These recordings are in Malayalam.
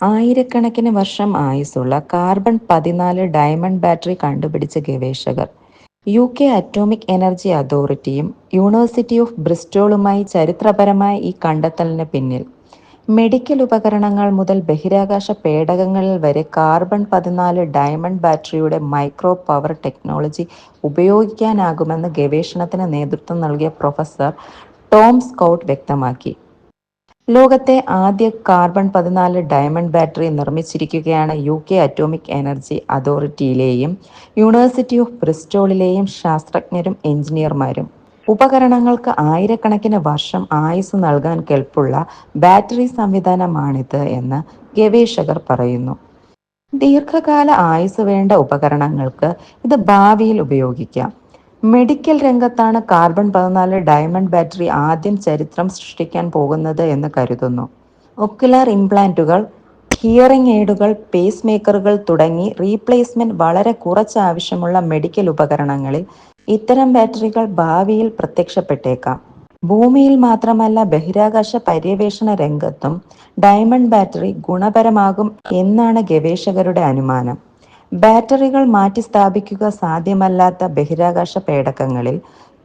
ആയിരക്കണക്കിന് വർഷം ആയുസ്സുള്ള കാർബൺ പതിനാല് ഡയമണ്ട് ബാറ്ററി കണ്ടുപിടിച്ച ഗവേഷകർ യു കെ അറ്റോമിക് എനർജി അതോറിറ്റിയും യൂണിവേഴ്സിറ്റി ഓഫ് ബ്രിസ്റ്റോളുമായി ചരിത്രപരമായ ഈ കണ്ടെത്തലിന് പിന്നിൽ മെഡിക്കൽ ഉപകരണങ്ങൾ മുതൽ ബഹിരാകാശ പേടകങ്ങളിൽ വരെ കാർബൺ പതിനാല് ഡയമണ്ട് ബാറ്ററിയുടെ മൈക്രോ പവർ ടെക്നോളജി ഉപയോഗിക്കാനാകുമെന്ന് ഗവേഷണത്തിന് നേതൃത്വം നൽകിയ പ്രൊഫസർ ടോം സ്കൗട്ട് വ്യക്തമാക്കി. ലോകത്തെ ആദ്യ കാർബൺ പതിനാല് ഡയമണ്ട് ബാറ്ററി നിർമ്മിച്ചിരിക്കുകയാണ് യു കെ അറ്റോമിക് എനർജി അതോറിറ്റിയിലെയും യൂണിവേഴ്സിറ്റി ഓഫ് ബ്രിസ്റ്റോളിലെയും ശാസ്ത്രജ്ഞരും എഞ്ചിനീയർമാരും. ഉപകരണങ്ങൾക്ക് ആയിരക്കണക്കിന് വർഷം ആയുസ് നൽകാൻ കെൽപ്പുള്ള ബാറ്ററി സംവിധാനമാണിത് എന്ന് ഗവേഷകർ പറയുന്നു. ദീർഘകാല ആയുസ് വേണ്ട ഉപകരണങ്ങൾക്ക് ഇത് ഭാവിയിൽ ഉപയോഗിക്കാം. മെഡിക്കൽ രംഗത്താണ് കാർബൺ പതിനാല് ഡയമണ്ട് ബാറ്ററി ആദ്യം ചരിത്രം സൃഷ്ടിക്കാൻ പോകുന്നത് എന്ന് കരുതുന്നു. ഒക്കുലർ ഇംപ്ലാന്റുകൾ ഹിയറിംഗ് എയ്ഡുകൾ പേസ് മേക്കറുകൾ തുടങ്ങി റീപ്ലേസ്മെന്റ് വളരെ കുറച്ച് ആവശ്യമുള്ള മെഡിക്കൽ ഉപകരണങ്ങളിൽ ഇത്തരം ബാറ്ററികൾ ഭാവിയിൽ പ്രത്യക്ഷപ്പെട്ടേക്കാം. ഭൂമിയിൽ മാത്രമല്ല ബഹിരാകാശ പര്യവേഷണ രംഗത്തും ഡയമണ്ട് ബാറ്ററി ഗുണപരമാകും എന്നാണ് ഗവേഷകരുടെ അനുമാനം. ബാറ്ററികൾ മാറ്റി സ്ഥാപിക്കുക സാധ്യമല്ലാത്ത ബഹിരാകാശ പേടകങ്ങളിൽ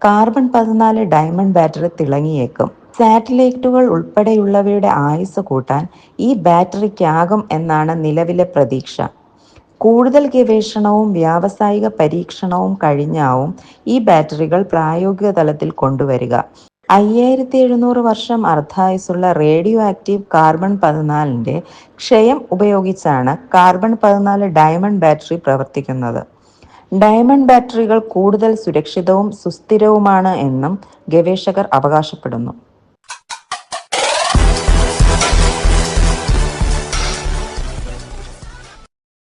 കാർബൺ പതിനാല് ഡയമണ്ട് ബാറ്ററി തിളങ്ങിയേക്കും. സാറ്റലൈറ്റുകൾ ഉൾപ്പെടെയുള്ളവയുടെ ആയുസ് കൂട്ടാൻ ഈ ബാറ്ററിക്കാകും എന്നാണ് നിലവിലെ പ്രതീക്ഷ. കൂടുതൽ ഗവേഷണവും വ്യാവസായിക പരീക്ഷണവും കഴിഞ്ഞാവും ഈ ബാറ്ററികൾ പ്രായോഗിക തലത്തിൽ കൊണ്ടുവരിക. അയ്യായിരത്തി എഴുന്നൂറ് വർഷം അർദ്ധായുസുള്ള റേഡിയോ ആക്റ്റീവ് കാർബൺ പതിനാലിന്റെ ക്ഷയം ഉപയോഗിച്ചാണ് കാർബൺ പതിനാല് ഡയമണ്ട് ബാറ്ററി പ്രവർത്തിക്കുന്നത്. ഡയമണ്ട് ബാറ്ററികൾ കൂടുതൽ സുരക്ഷിതവും സുസ്ഥിരവുമാണ് എന്നും ഗവേഷകർ അവകാശപ്പെടുന്നു.